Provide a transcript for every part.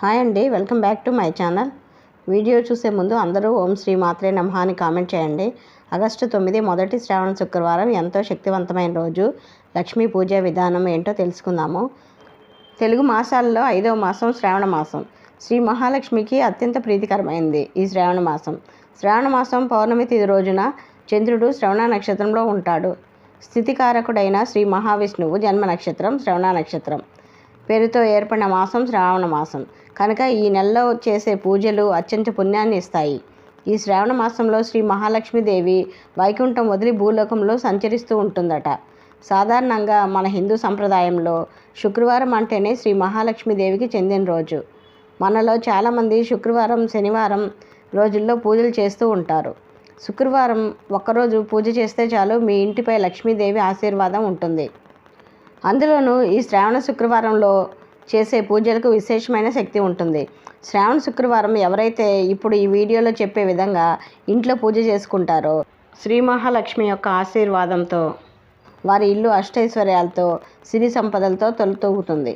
Hi అండి welcome back to my channel. Video చూసే ముందు అందరూ ఓం శ్రీ మాత్రే నమః అని కామెంట్ చేయండి. ఆగస్టు తొమ్మిది మొదటి శ్రావణ శుక్రవారం ఎంతో శక్తివంతమైన రోజు. లక్ష్మీ పూజ విధానం ఏంటో తెలుసుకుందాము. తెలుగు మాసాల్లో ఐదవ మాసం శ్రావణ మాసం. శ్రీ మహాలక్ష్మికి అత్యంత ప్రీతికరమైంది ఈ శ్రావణ మాసం. శ్రావణ మాసం పౌర్ణమి తిది రోజున చంద్రుడు శ్రవణ నక్షత్రంలో ఉంటాడు. స్థితికారకుడైన శ్రీ మహావిష్ణువు జన్మ నక్షత్రం శ్రవణ నక్షత్రం. పేరుతో ఏర్పడిన మాసం శ్రావణ మాసం. కనుక ఈ నెలలో చేసే పూజలు అత్యంత పుణ్యాన్ని ఇస్తాయి. ఈ శ్రావణ మాసంలో శ్రీ మహాలక్ష్మీదేవి వైకుంఠం వదిలి భూలోకంలో సంచరిస్తూ ఉంటుందట. సాధారణంగా మన హిందూ సంప్రదాయంలో శుక్రవారం అంటేనే శ్రీ మహాలక్ష్మీదేవికి చెందిన రోజు. మనలో చాలామంది శుక్రవారం శనివారం రోజుల్లో పూజలు చేస్తూ ఉంటారు. శుక్రవారం ఒక్కరోజు పూజ చేస్తే చాలు మీ ఇంటిపై లక్ష్మీదేవి ఆశీర్వాదం ఉంటుంది. అందులోనూ ఈ శ్రావణ శుక్రవారంలో చేసే పూజలకు విశేషమైన శక్తి ఉంటుంది. శ్రావణ శుక్రవారం ఎవరైతే ఇప్పుడు ఈ వీడియోలో చెప్పే విధంగా ఇంట్లో పూజ చేసుకుంటారో శ్రీ మహాలక్ష్మి యొక్క ఆశీర్వాదంతో వారి ఇల్లు అష్టైశ్వర్యాలతో సిరి సంపదలతో తొలతూగుతుంది.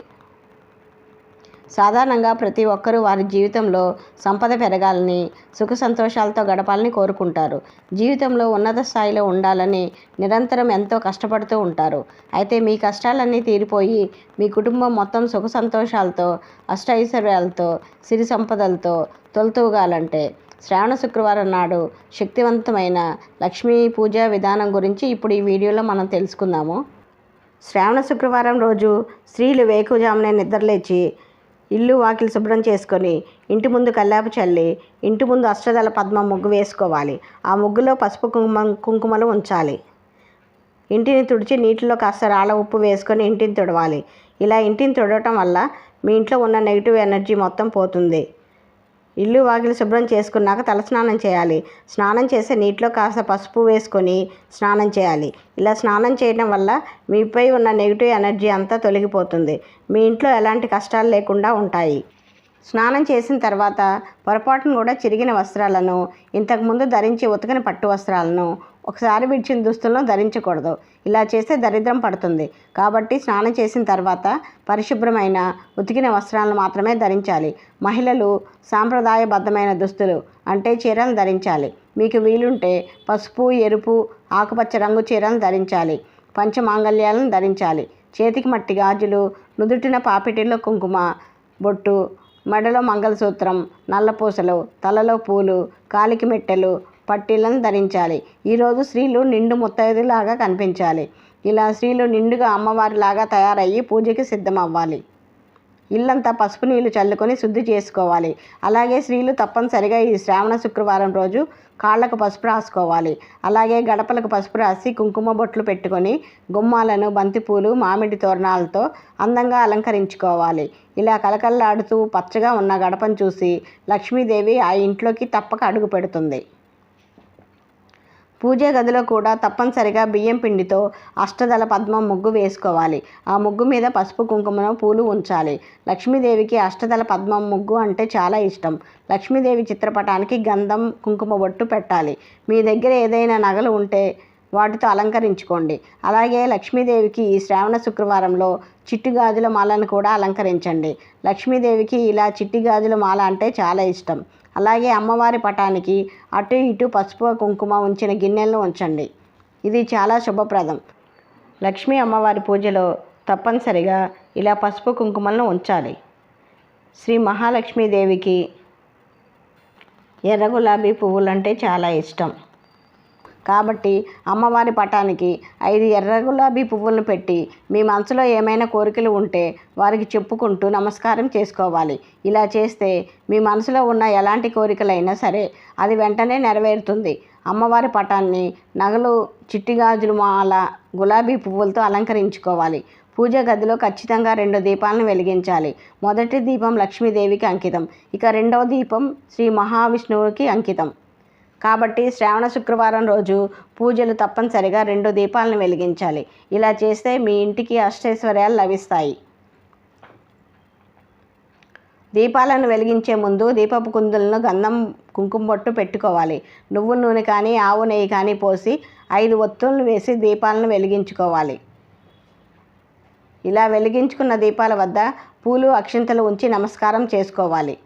సాధారణంగా ప్రతి ఒక్కరూ వారి జీవితంలో సంపద పెరగాలని సుఖ సంతోషాలతో గడపాలని కోరుకుంటారు. జీవితంలో ఉన్నత స్థాయిలో ఉండాలని నిరంతరం ఎంతో కష్టపడుతూ ఉంటారు. అయితే మీ కష్టాలన్నీ తీరిపోయి మీ కుటుంబం మొత్తం సుఖ సంతోషాలతో అష్టైశ్వర్యాలతో సిరి సంపదలతో తొలతూగాలంటే శ్రావణ శుక్రవారం నాడు శక్తివంతమైన లక్ష్మీ పూజా విధానం గురించి ఇప్పుడు ఈ వీడియోలో మనం తెలుసుకుందాము. శ్రావణ శుక్రవారం రోజు స్త్రీలు వేకుజామునే నిద్రలేచి ఇల్లు వాకిలి శుభ్రం చేసుకొని ఇంటి ముందు కల్లాపు చల్లి ఇంటి ముందు అష్టదళ పద్మ ముగ్గు వేసుకోవాలి. ఆ ముగ్గులో పసుపు కుంకుమ కుంకుమలు ఉంచాలి. ఇంటిని తుడిచి నీటిలో కాస్త రాళ్ళ ఉప్పు వేసుకొని ఇంటిని తుడవాలి. ఇలా ఇంటిని తుడవటం వల్ల మీ ఇంట్లో ఉన్న నెగిటివ్ ఎనర్జీ మొత్తం పోతుంది. ఇల్లు వాకిలి శుభ్రం చేసుకున్నాక తలస్నానం చేయాలి. స్నానం చేసే నీటిలో కాస్త పసుపు వేసుకొని స్నానం చేయాలి. ఇలా స్నానం చేయడం వల్ల మీపై ఉన్న నెగిటివ్ ఎనర్జీ అంతా తొలగిపోతుంది. మీ ఇంట్లో ఎలాంటి కష్టాలు లేకుండా ఉంటాయి. స్నానం చేసిన తర్వాత పొరపాటును కూడా చిరిగిన వస్త్రాలను ఇంతకుముందు ధరించి ఉతకని పట్టు వస్త్రాలను ఒకసారి విడిచిన దుస్తులను ధరించకూడదు. ఇలా చేస్తే దరిద్రం పడుతుంది. కాబట్టి స్నానం చేసిన తర్వాత పరిశుభ్రమైన ఉతికిన వస్త్రాలను మాత్రమే ధరించాలి. మహిళలు సాంప్రదాయబద్ధమైన దుస్తులు అంటే చీరలు ధరించాలి. మీకు వీలుంటే పసుపు ఎరుపు ఆకుపచ్చ రంగు చీరలను ధరించాలి. పంచమాంగల్యాలను ధరించాలి. చేతికి మట్టి గాజులు నుదుటిన పాపిటిలో కుంకుమ బొట్టు మెడలో మంగళసూత్రం నల్లపూసలు తలలో పూలు కాలికి మెట్టెలు పట్టీలను ధరించాలి. ఈరోజు స్త్రీలు నిండు ముత్తైదులాగా కనిపించాలి. ఇలా స్త్రీలు నిండుగా అమ్మవారిలాగా తయారయ్యి పూజకి సిద్ధమవ్వాలి. ఇల్లంతా పసుపు నీళ్ళు చల్లుకొని శుద్ధి చేసుకోవాలి. అలాగే స్త్రీలు తప్పనిసరిగా ఈ శ్రావణ శుక్రవారం రోజు కాళ్ళకు పసుపు రాసుకోవాలి. అలాగే గడపలకు పసుపు రాసి కుంకుమ బొట్లు పెట్టుకొని గుమ్మాలను బంతిపూలు మామిడి తోరణాలతో అందంగా అలంకరించుకోవాలి. ఇలా కలకల్లాడుతూ పచ్చగా ఉన్న గడపను చూసి లక్ష్మీదేవి ఆ ఇంట్లోకి తప్పక అడుగు పెడుతుంది. పూజ గదిలో కూడా తప్పనిసరిగా బియ్యం పిండితో అష్టదళ పద్మం ముగ్గు వేసుకోవాలి. ఆ ముగ్గు మీద పసుపు కుంకుమను పూలు ఉంచాలి. లక్ష్మీదేవికి అష్టదళ పద్మం ముగ్గు అంటే చాలా ఇష్టం. లక్ష్మీదేవి చిత్రపటానికి గంధం కుంకుమ బొట్టు పెట్టాలి. మీ దగ్గర ఏదైనా నగలు ఉంటే వాటితో అలంకరించుకోండి. అలాగే లక్ష్మీదేవికి ఈ శ్రావణ శుక్రవారంలో చిట్టి గాజుల మాలను కూడా అలంకరించండి. లక్ష్మీదేవికి ఇలా చిట్టి గాజుల మాల అంటే చాలా ఇష్టం. అలాగే అమ్మవారి పటానికి అటు ఇటు పసుపు కుంకుమ ఉంచిన గిన్నెలను ఉంచండి. ఇది చాలా శుభప్రదం. లక్ష్మీ అమ్మవారి పూజలో తప్పనిసరిగా ఇలా పసుపు కుంకుమలను ఉంచాలి. శ్రీ మహాలక్ష్మీదేవికి ఎర్ర గులాబీ పువ్వులంటే చాలా ఇష్టం. కాబట్టి అమ్మవారి పటానికి ఐదు ఎర్ర గులాబీ పువ్వులను పెట్టి మీ మనసులో ఏమైనా కోరికలు ఉంటే వారికి చెప్పుకుంటూ నమస్కారం చేసుకోవాలి. ఇలా చేస్తే మీ మనసులో ఉన్న ఎలాంటి కోరికలైనా సరే అది వెంటనే నెరవేరుతుంది. అమ్మవారి పటాన్ని నగలు చిట్టిగాజులు మాల గులాబీ పువ్వులతో అలంకరించుకోవాలి. పూజ గదిలో ఖచ్చితంగా రెండు దీపాలను వెలిగించాలి. మొదటి దీపం లక్ష్మీదేవికి అంకితం. ఇక రెండవ దీపం శ్రీ మహావిష్ణువుకి అంకితం. కాబట్టి శ్రావణ శుక్రవారం రోజు పూజలు తప్పనిసరిగా రెండు దీపాలను వెలిగించాలి. ఇలా చేస్తే మీ ఇంటికి అష్టైశ్వర్యాలు లభిస్తాయి. దీపాలను వెలిగించే ముందు దీపపు కుందులను గంధం కుంకుమ బొట్టు పెట్టుకోవాలి. నువ్వు నూనె కానీ ఆవు నెయ్యి కానీ పోసి ఐదు ఒత్తులను వేసి దీపాలను వెలిగించుకోవాలి. ఇలా వెలిగించుకున్న దీపాల వద్ద పూలు అక్షింతలు ఉంచి నమస్కారం చేసుకోవాలి.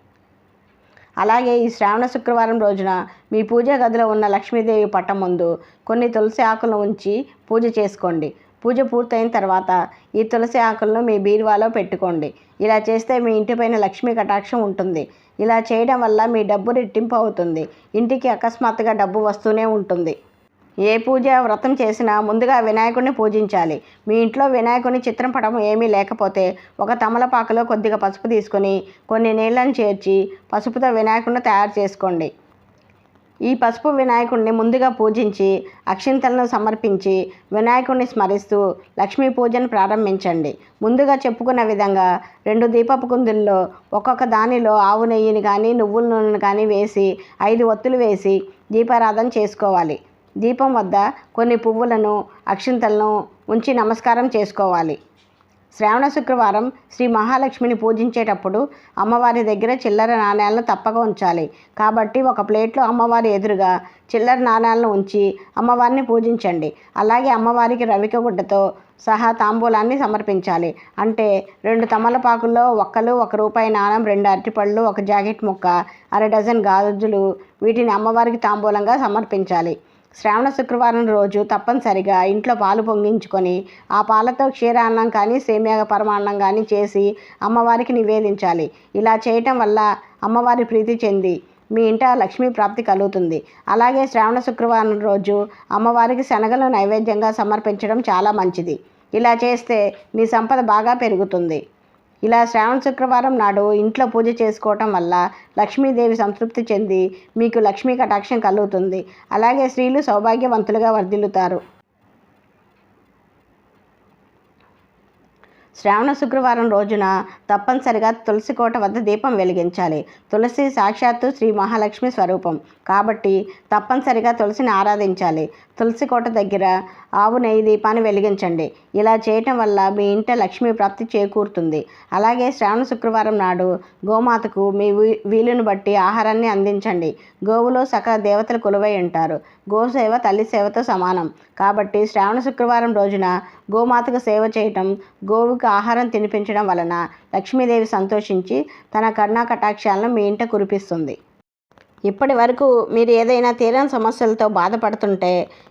అలాగే ఈ శ్రావణ శుక్రవారం రోజున మీ పూజా గదిలో ఉన్న లక్ష్మీదేవి పట్టం ముందు కొన్ని తులసి ఆకులను ఉంచి పూజ చేసుకోండి. పూజ పూర్తయిన తర్వాత ఈ తులసి ఆకులను మీ బీరువాలో పెట్టుకోండి. ఇలా చేస్తే మీ ఇంటిపైన లక్ష్మీ కటాక్షం ఉంటుంది. ఇలా చేయడం వల్ల మీ డబ్బు రెట్టింపు అవుతుంది. ఇంటికి అకస్మాత్తుగా డబ్బు వస్తూనే ఉంటుంది. ఏ పూజ వ్రతం చేసినా ముందుగా వినాయకుడిని పూజించాలి. మీ ఇంట్లో వినాయకుని చిత్రం పటం ఏమీ లేకపోతే ఒక తమలపాకులో కొద్దిగా పసుపు తీసుకొని కొన్ని నీళ్ళని చేర్చి పసుపుతో వినాయకుడిని తయారు చేసుకోండి. ఈ పసుపు వినాయకుడిని ముందుగా పూజించి అక్షింతలను సమర్పించి వినాయకుడిని స్మరిస్తూ లక్ష్మీ పూజను ప్రారంభించండి. ముందుగా చెప్పుకున్న విధంగా రెండు దీపపు కుందుల్లో ఒక్కొక్క దానిలో ఆవు నెయ్యిని కానీ నువ్వుల నూనెను కానీ వేసి ఐదు ఒత్తులు వేసి దీపారాధన చేసుకోవాలి. దీపం వద్ద కొన్ని పువ్వులను అక్షింతలను ఉంచి నమస్కారం చేసుకోవాలి. శ్రావణ శుక్రవారం శ్రీ మహాలక్ష్మిని పూజించేటప్పుడు అమ్మవారి దగ్గర చిల్లర నాణ్యాలను తప్పక ఉంచాలి. కాబట్టి ఒక ప్లేట్లో అమ్మవారి ఎదురుగా చిల్లర నాణ్యాలను ఉంచి అమ్మవారిని పూజించండి. అలాగే అమ్మవారికి రవిక గుడ్డతో సహా తాంబూలాన్ని సమర్పించాలి. అంటే రెండు తమలపాకుల్లో ఒక్కలు ఒక రూపాయి నాణం రెండు అరటిపళ్ళు ఒక జాకెట్ ముక్క అర డజన్ గాజులు వీటిని అమ్మవారికి తాంబూలంగా సమర్పించాలి. శ్రావణ శుక్రవారం రోజు తప్పనిసరిగా ఇంట్లో పాలు పొంగించుకొని ఆ పాలతో క్షీరాన్నం కానీ సేమియా పరమాన్నం కానీ చేసి అమ్మవారికి నివేదించాలి. ఇలా చేయటం వల్ల అమ్మవారి ప్రీతి చెంది మీ ఇంట లక్ష్మీ ప్రాప్తి కలుగుతుంది. అలాగే శ్రావణ శుక్రవారం రోజు అమ్మవారికి శనగలు నైవేద్యంగా సమర్పించడం చాలా మంచిది. ఇలా చేస్తే మీ సంపద బాగా పెరుగుతుంది. ఇలా శ్రావణ శుక్రవారం నాడు ఇంట్లో పూజ చేసుకోవటం వల్ల లక్ష్మీదేవి సంతృప్తి చెంది మీకు లక్ష్మీ కటాక్షం కలుగుతుంది. అలాగే స్త్రీలు సౌభాగ్యవంతులుగా వర్ధిల్లుతారు. శ్రావణ శుక్రవారం రోజున తప్పనిసరిగా తులసి కోట వద్ద దీపం వెలిగించాలి. తులసి సాక్షాత్తు శ్రీ మహాలక్ష్మి స్వరూపం. కాబట్టి తప్పనిసరిగా తులసిని ఆరాధించాలి. తులసి కోట దగ్గర ఆవు నెయ్యి దీపాన్ని వెలిగించండి. ఇలా చేయటం వల్ల మీ ఇంట లక్ష్మీ ప్రాప్తి చేకూరుతుంది. అలాగే శ్రావణ శుక్రవారం నాడు గోమాతకు మీ వీ- వీలును బట్టి ఆహారాన్ని అందించండి. గోవులో సకల దేవతలు కొలువై ఉంటారు. గోసేవ తల్లి సేవతో సమానం. కాబట్టి శ్రావణ శుక్రవారం రోజున గోమాతకు సేవ చేయటం గోవుకు ఆహారం తినిపించడం వలన లక్ష్మీదేవి సంతోషించి తన కర్ణా కటాక్షాలను మీ ఇంట కురిపిస్తుంది. ఇప్పటి వరకు మీరు ఏదైనా తీరని సమస్యలతో బాధపడుతుంటే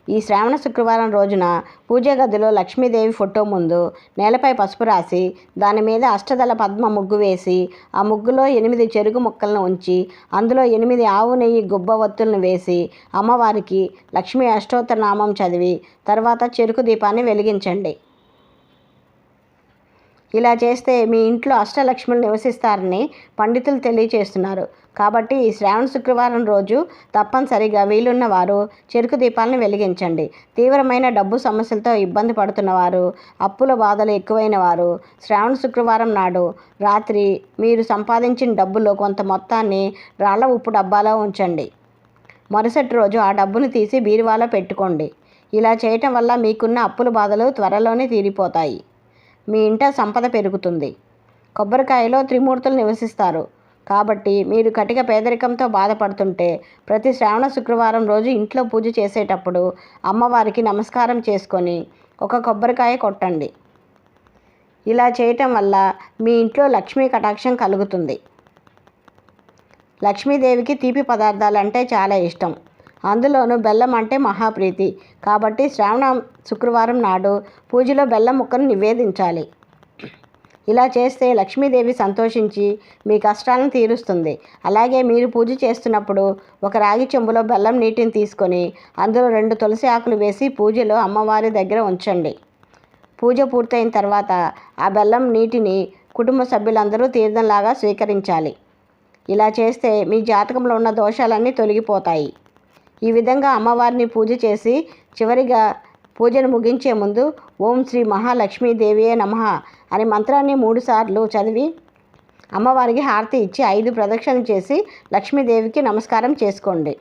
ఈ శ్రావణ శుక్రవారం రోజున పూజ గదిలో లక్ష్మీదేవి ఫోటో ముందు నేలపై పసుపు రాసి దాని మీద అష్టదళ పద్మ ముగ్గు వేసి ఆ ముగ్గులో ఎనిమిది చెరుకు ముక్కలను ఉంచి అందులో ఎనిమిది ఆవు నెయ్యి గుబ్బ ఒత్తులను వేసి అమ్మవారికి లక్ష్మీ అష్టోత్తర నామం చదివి తర్వాత చెరుకు దీపాన్ని వెలిగించండి. ఇలా చేస్తే మీ ఇంట్లో అష్టలక్ష్ములు నివసిస్తారని పండితులు తెలియచేస్తున్నారు. కాబట్టి ఈ శ్రావణ శుక్రవారం రోజు తప్పనిసరిగా వీలున్న వారు చెరుకు దీపాలను వెలిగించండి. తీవ్రమైన డబ్బు సమస్యలతో ఇబ్బంది పడుతున్నవారు అప్పుల బాధలు ఎక్కువైన వారు శ్రావణ శుక్రవారం నాడు రాత్రి మీరు సంపాదించిన డబ్బులో కొంత మొత్తాన్ని రాళ్ళ ఉప్పు డబ్బాలో ఉంచండి. మరుసటి రోజు ఆ డబ్బును తీసి బీరువాలో పెట్టుకోండి. ఇలా చేయటం వల్ల మీకున్న అప్పుల బాధలు త్వరలోనే తీరిపోతాయి. మీ ఇంట సంపద పెరుగుతుంది. కొబ్బరికాయలో త్రిమూర్తులు నివసిస్తారు. కాబట్టి మీరు కటిక పేదరికంతో బాధపడుతుంటే ప్రతి శ్రావణ శుక్రవారం రోజు ఇంట్లో పూజ చేసేటప్పుడు అమ్మవారికి నమస్కారం చేసుకొని ఒక కొబ్బరికాయ కొట్టండి. ఇలా చేయటం వల్ల మీ ఇంట్లో లక్ష్మీ కటాక్షం కలుగుతుంది. లక్ష్మీదేవికి తీపి పదార్థాలు అంటే చాలా ఇష్టం. అందులోనూ బెల్లం అంటే మహాప్రీతి. కాబట్టి శ్రావణ శుక్రవారం నాడు పూజలో బెల్లం ముక్కను నివేదించాలి. ఇలా చేస్తే లక్ష్మీదేవి సంతోషించి మీ కష్టాలను తీరుస్తుంది. అలాగే మీరు పూజ చేస్తున్నప్పుడు ఒక రాగి చెంబులో బెల్లం నీటిని తీసుకొని అందులో రెండు తులసి ఆకులు వేసి పూజలో అమ్మవారి దగ్గర ఉంచండి. పూజ పూర్తయిన తర్వాత ఆ బెల్లం నీటిని కుటుంబ సభ్యులందరూ తీర్థంలాగా స్వీకరించాలి. ఇలా చేస్తే మీ జాతకంలో ఉన్న దోషాలన్నీ తొలగిపోతాయి. ఈ విధంగా అమ్మవారిని పూజ చేసి చివరిగా పూజను ముగించే ముందు ఓం శ్రీ మహాలక్ష్మీదేవియే నమః అనే మంత్రాన్ని మూడుసార్లు చదివి అమ్మవారికి హారతి ఇచ్చి ఐదు ప్రదక్షిణ చేసి లక్ష్మీదేవికి నమస్కారం చేసుకోండి.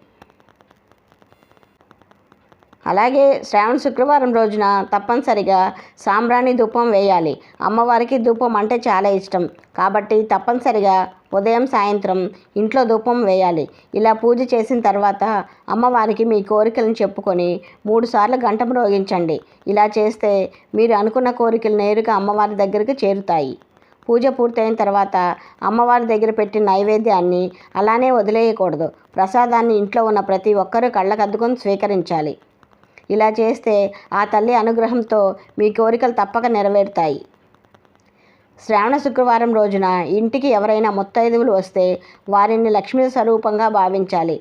అలాగే శ్రావణ శుక్రవారం రోజున తప్పనిసరిగా సాంబ్రాణి ధూపం వేయాలి. అమ్మవారికి ధూపం అంటే చాలా ఇష్టం. కాబట్టి తప్పనిసరిగా ఉదయం సాయంత్రం ఇంట్లో ధూపం వేయాలి. ఇలా పూజ చేసిన తర్వాత అమ్మవారికి మీ కోరికలను చెప్పుకొని మూడుసార్లు గంట మ్రోగించండి ఇలా చేస్తే మీరు అనుకున్న కోరికలు నేరుగా అమ్మవారి దగ్గరికి చేరుతాయి. పూజ పూర్తయిన తర్వాత అమ్మవారి దగ్గర పెట్టిన నైవేద్యాన్ని అలానే వదిలేయకూడదు. ప్రసాదాన్ని ఇంట్లో ఉన్న ప్రతి ఒక్కరూ కళ్ళకద్దుకొని స్వీకరించాలి. ఇలా చేస్తే ఆ తల్లి అనుగ్రహంతో మీ కోరికలు తప్పక నెరవేరుతాయి. శ్రావణ శుక్రవారం రోజున ఇంటికి ఎవరైనా ముత్తైదువులు వస్తే వారిని లక్ష్మీ స్వరూపంగా భావించాలి.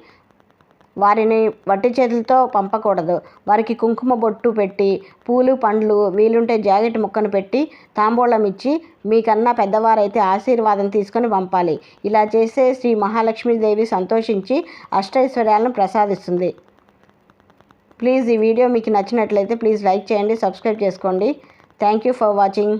వారిని వట్టి చేతులతో పంపకూడదు. వారికి కుంకుమ బొట్టు పెట్టి పూలు పండ్లు వీలుంటే జాకెట్ ముక్కను పెట్టి తాంబూలం ఇచ్చి మీకన్నా పెద్దవారైతే ఆశీర్వాదం తీసుకొని పంపాలి. ఇలా చేస్తే శ్రీ మహాలక్ష్మీదేవి సంతోషించి అష్టైశ్వర్యాలను ప్రసాదిస్తుంది. ప్లీజ్ ఈ వీడియో మీకు నచ్చినట్లయితే ప్లీజ్ లైక్ చేయండి సబ్స్క్రైబ్ చేసుకోండి. Thank you for watching.